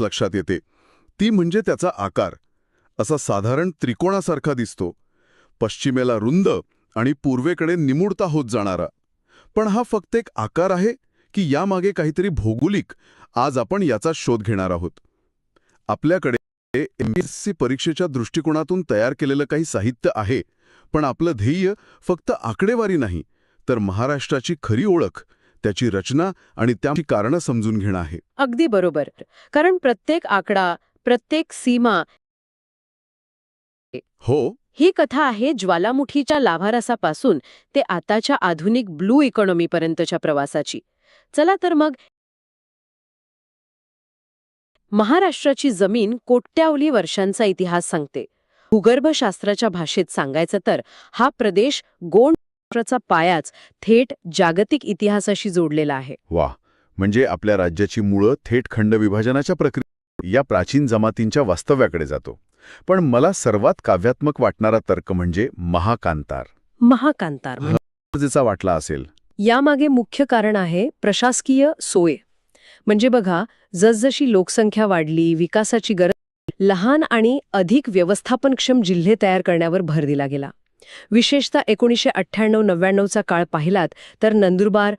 लक्षात येते. ती म्हणजे त्याचा आकार. असा साधारण त्रिकोणासारखा दिसतो. पश्चिमेला रुंद आणि पूर्वेकडे निमुडता होत जाणारा. पण हा फक्त एक आकार आहे की यामागे काहीतरी भौगोलिक आज आपण याचा शोध घेणार आहोत. आपल्याकडे एमपीएससी परीक्षेच्या दृष्टिकोनातून तयार केलेलं काही साहित्य आहे पण आपलं ध्येय फक्त आकडेवारी नाही तर महाराष्ट्राची खरी ओळख त्याची रचना आणि त्याची कारणं समजून घेणं आहे. अगदी बरोबर. कारण प्रत्येक आकडा प्रत्येक सीमा हो. ही कथा आहे ज्वालामुखीच्या लाभारसापासून ते आताच्या आधुनिक ब्लू इकॉनॉमीपर्यंतच्या प्रवासाची. चला तर मग महाराष्ट्राची जमीन कोट्यावली वर्षांचा इतिहास सांगते. भूगर्भशास्त्राच्या भाषेत सांगायचं तर हा प्रदेश गोंड राष्ट्राचा पायाच थेट जागतिक इतिहासाशी जोडलेला आहे. वा म्हणजे आपल्या राज्याची मुळं थेट खंडविभाजनाच्या प्रक्रिया या प्राचीन जमातींच्या वास्तव्याकडे जातो. पण मला सर्वात काव्यात्मक वाटणारा तर्क म्हणजे महाकांतार. महाकांतार म्हणजे गरजेचा वाटला असेल. यामागे मुख्य कारण आहे प्रशासकीय सोय. म्हणजे बघा जसजशी लोकसंख्या वाढली विकासाची गरज लहान आणि अधिक व्यवस्थापनक्षम जिल्हे तयार करण्यावर भर दिला गेला. विशेषतः एकोणीसशे अठ्ठ्याण्णव नव्याण्णवचा काळ पाहिलात तर नंदुरबार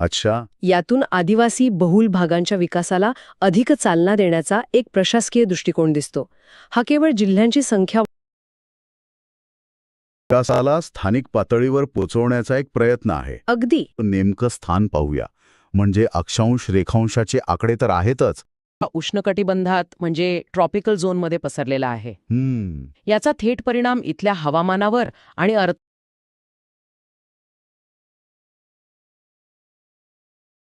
अच्छा. यातून आदिवासी बहुल भागांच्या विकासाला अधिक चालना देण्याचा एक प्रशासकीय दृष्टिकोन दिसतो. हा केवळ जिल्ह्यांची संख्या विकासाला स्थानिक पातळीवर पोचवण्याचा एक प्रयत्न आहे. अगदी. नेमकं स्थान पाहूया. म्हणजे अक्षांश रेखांशाचे आकडे तर आहेतच. उष्णकटिबंधात म्हणजे ट्रॉपिकल झोनमध्ये पसरलेला आहे. हम्म. याचा थेट परिणाम इथल्या हवामानावर आणि अर्थ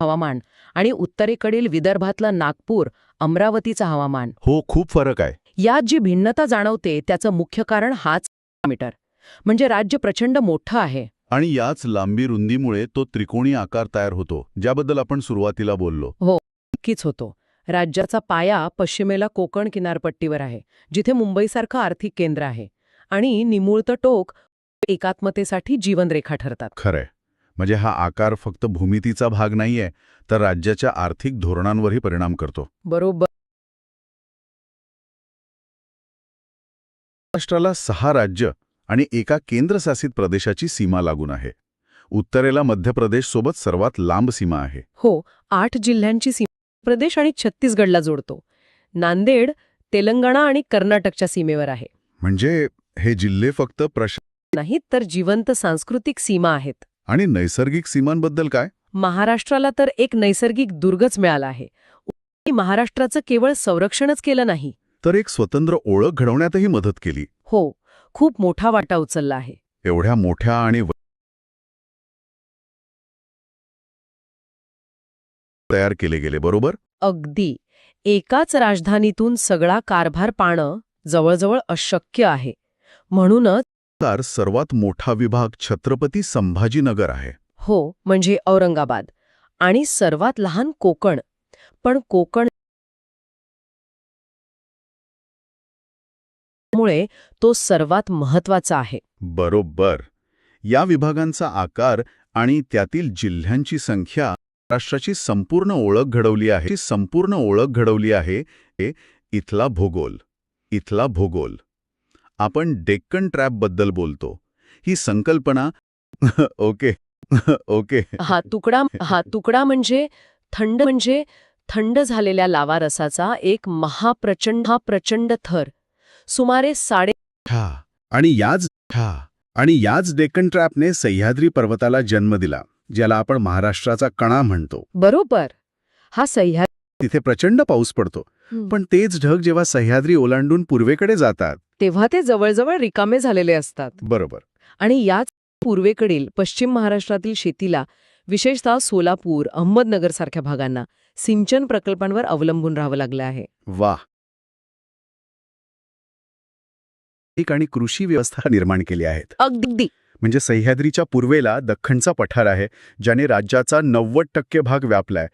हवामान आणि उत्तरेकडील विदर्भातलं नागपूर अमरावतीचं हवामान. हो खूप फरक आहे. यात जी भिन्नता जाणवते त्याचं मुख्य कारण हाच मीटर म्हणजे राज्य प्रचंड मोठं आहे. आणि याच लांबी रुंदीमुळे तो त्रिकोणी आकार तयार होतो ज्याबद्दल आपण सुरुवातीला बोललो. नक्कीच होतो. राज्याचा पाया पश्चिमेला कोकण किनारपट्टीवर आहे जिथे मुंबईसारखं आर्थिक केंद्र आहे आणि निमुळतं टोक एकात्मतेसाठी जीवनरेखा ठरतात. खरंय. म्हणजे हा आकार फक्त भूमितीचा भाग नाहीये तर राज्याच्या आर्थिक धोरणांवरही परिणाम करतो. बरोबर. महाराष्ट्राला सहा राज्य आणि एका केंद्रशासित प्रदेशाची सीमा लागून आहे. उत्तरेला मध्य प्रदेश सोबत सर्वात लांब सीमा आहे. हो आठ जिल्ह्यांची सीमा प्रदेश आणि छत्तीसगडला जोडतो. नांदेड तेलंगणा आणि कर्नाटकच्या सीमेवर आहे. म्हणजे हे जिल्हे फक्त प्रश नाहीत तर जिवंत सांस्कृतिक सीमा आहेत. आणि नैसर्गिक सीमांबद्दल काय? महाराष्ट्राला तर एक नैसर्गिक दुर्गच मिळाला आहे. महाराष्ट्राचं केवळ संरक्षणच केलं नाही. तर एक स्वतंत्र ओळख घडवण्यातही मदत केली. हो खूप मोठा वाटा उचलला आहे. एवढ्या मोठ्या आणि तयार केले गेले बरोबर? अगदी. एकाच राजधानीतून सगळा कारभार पाणं जवळजवळ अशक्य आहे. म्हणूनच सर्वात मोठा विभाग छत्रपती संभाजीनगर आहे. हो म्हणजे औरंगाबाद. आणि सर्वात लहान कोकण. पण कोकण मुळे तो सर्वात महत्त्वाचा आहे. बरोबर. या विभागांचा आकार आणि त्यातील जिल्ह्यांची संख्या महाराष्ट्राची संपूर्ण ओळख घडवली आहे. संपूर्ण ओळख घडवली आहे हे इथला भूगोल. इथला भूगोल. आपण डेक्कन ट्रॅपबद्दल बोलतो. ही संकल्पना ओके. ओके. हा तुकडा हा तुकडा म्हणजे थंड म्हणजे थंड झालेल्या लावा रसाचा एक महाप्रचंड हा प्रचंड थर. सुमारे साडे हा आणि याच हा आणि याच डेक्कन ट्रॅपने सह्याद्री पर्वताला जन्म दिला. ज्याला आपण महाराष्ट्राचा कणा म्हणतो. बरोबर. हा सह्याद्री तिथे प्रचंड पाऊस पडतो. पण तेच ढग जेव्हा सह्याद्री ओलांडून पूर्वेकडे जातात. तेव्हा ते जवळजवळ रिकामे झालेले असतात. बरोबर. आणि याच पूर्वेकडील पश्चिम महाराष्ट्रातील शेतीला विशेषतः सोलापूर अहमदनगर सारख्या भागांना सिंचन प्रकल्पांवर अवलंबून राहावं लागलं आहे. वा ठिकाणी कृषी व्यवस्था निर्माण केली आहेत. अगदी. म्हणजे सह्याद्रीच्या पूर्वेला दख्खनचा पठार आहे ज्याने राज्याचा नव्वद टक्के भाग व्यापलाय.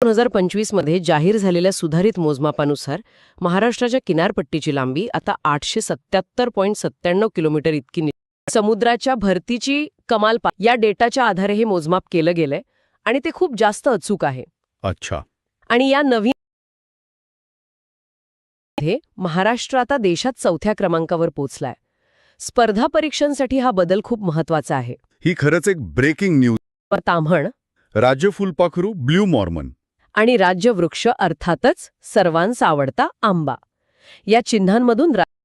दोन हजार पंचवीसमध्ये जाहीर झालेल्या सुधारित मोजमापानुसार महाराष्ट्राच्या किनारपट्टीची लांबी आता आठशे सत्याहत्तर पॉईंट सत्त्याण्णव किलोमीटर इतकी समुद्राच्या भरतीची कमाल पा या डेटाच्या आधारे हे मोजमाप केलं गेलंय आणि ते खूप जास्त अचूक आहे. अच्छा. आणि या नवीन महाराष्ट्र आता देशात चौथ्या क्रमांकावर पोचलाय. स्पर्धा परीक्षांसाठी हा बदल खूप महत्त्वाचा आहे. ही खरंच एक ब्रेकिंग न्यूज ताम्हण. राज्य फुलपाखरू ब्ल्यू मॉर्मन. आणि राज्यवृक्ष अर्थातच सर्वांचा आवडता आंबा. या चिन्हांमधून रा-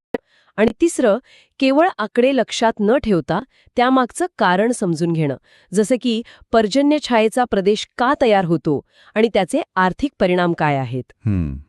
आणि तिसरं केवळ आकडे लक्षात न ठेवता त्यामागचं कारण समजून घेणं. जसं की पर्जन्य छायेचा प्रदेश का तयार होतो आणि त्याचे आर्थिक परिणाम काय आहेत?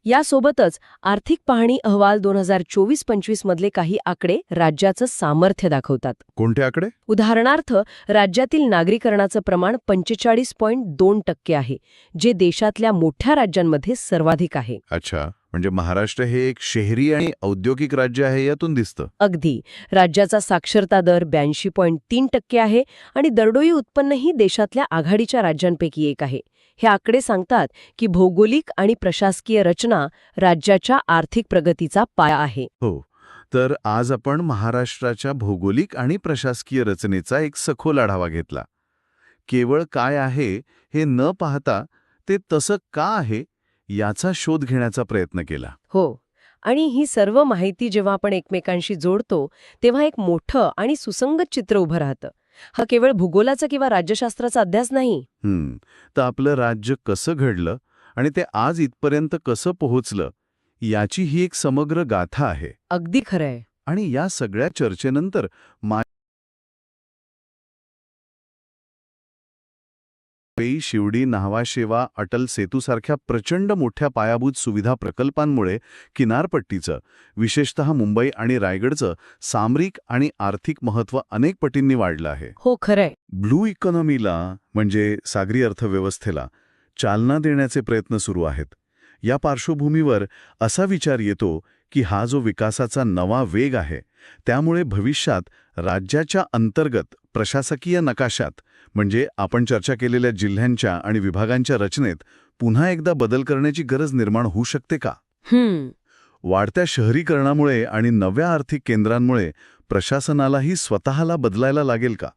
यासोबतच आर्थिक पाहणी अहवाल दोन हजार चोवीस पंचवीस मधले काही आकडे राज्याचं सामर्थ्य दाखवतात. कोणते आकडे? उदाहरणार्थ राज्यातील नागरीकरणाचं प्रमाण पंचेचाळीस पॉईंट दोन टक्के आहे जे देशातल्या मोठ्या राज्यांमध्ये सर्वाधिक आहे. अच्छा. म्हणजे महाराष्ट्र हे एक शहरी आणि औद्योगिक राज्य आहे यातून दिसतं. अगदी. राज्याचा साक्षरता दर ब्याऐंशी पॉईंट तीन टक्के आहे आणि दरडोई उत्पन्नही देशातल्या आघाडीच्या राज्यांपैकी एक आहे. हे आकडे सांगतात की भौगोलिक आणि प्रशासकीय रचना राज्याच्या आर्थिक प्रगतीचा पाया आहे. हो. तर आज आपण महाराष्ट्राच्या भौगोलिक आणि प्रशासकीय रचनेचा एक सखोल आढावा घेतला. केवळ काय आहे हे न पाहता ते तसं का आहे याचा शोध घेण्याचा प्रयत्न केला. हो. आणि ही सर्व माहिती जेव्हा आपण एकमेकांशी जोडतो तेव्हा एक मोठं आणि सुसंगत चित्र उभं राहतं. हा केवळ भूगोलाचा किंवा राज्यशास्त्राचा अभ्यास नाही. तर आपलं राज्य कसं घडलं आणि ते आज इथपर्यंत कसं पोहोचलं याची ही एक समग्र गाथा आहे. अगदी खरंय. आणि या सगळ्या चर्चेनंतर मा पेई शिवडी न्हावाशेवा अटल सेतूसारख्या प्रचंड मोठ्या पायाभूत सुविधा प्रकल्पांमुळे किनारपट्टीचं विशेषतः मुंबई आणि रायगडचं सामरिक आणि आर्थिक महत्त्व अनेक पटींनी वाढलं आहे. हो खरंय. ब्लू इकॉनॉमीला म्हणजे सागरी अर्थव्यवस्थेला चालना देण्याचे प्रयत्न सुरू आहेत. या पार्श्वभूमीवर असा विचार येतो की हा जो विकासाचा नवा वेग आहे त्यामुळे भविष्यात राज्याच्या अंतर्गत प्रशासकीय नकाशात म्हणजे आपण चर्चा केलेल्या जिल्ह्यांच्या आणि विभागांच्या रचनेत पुन्हा एकदा बदल करण्याची गरज निर्माण होऊ शकते का? वाढत्या शहरीकरणामुळे आणि नव्या आर्थिक केंद्रांमुळे प्रशासनालाही स्वतःला बदलायला लागेल का?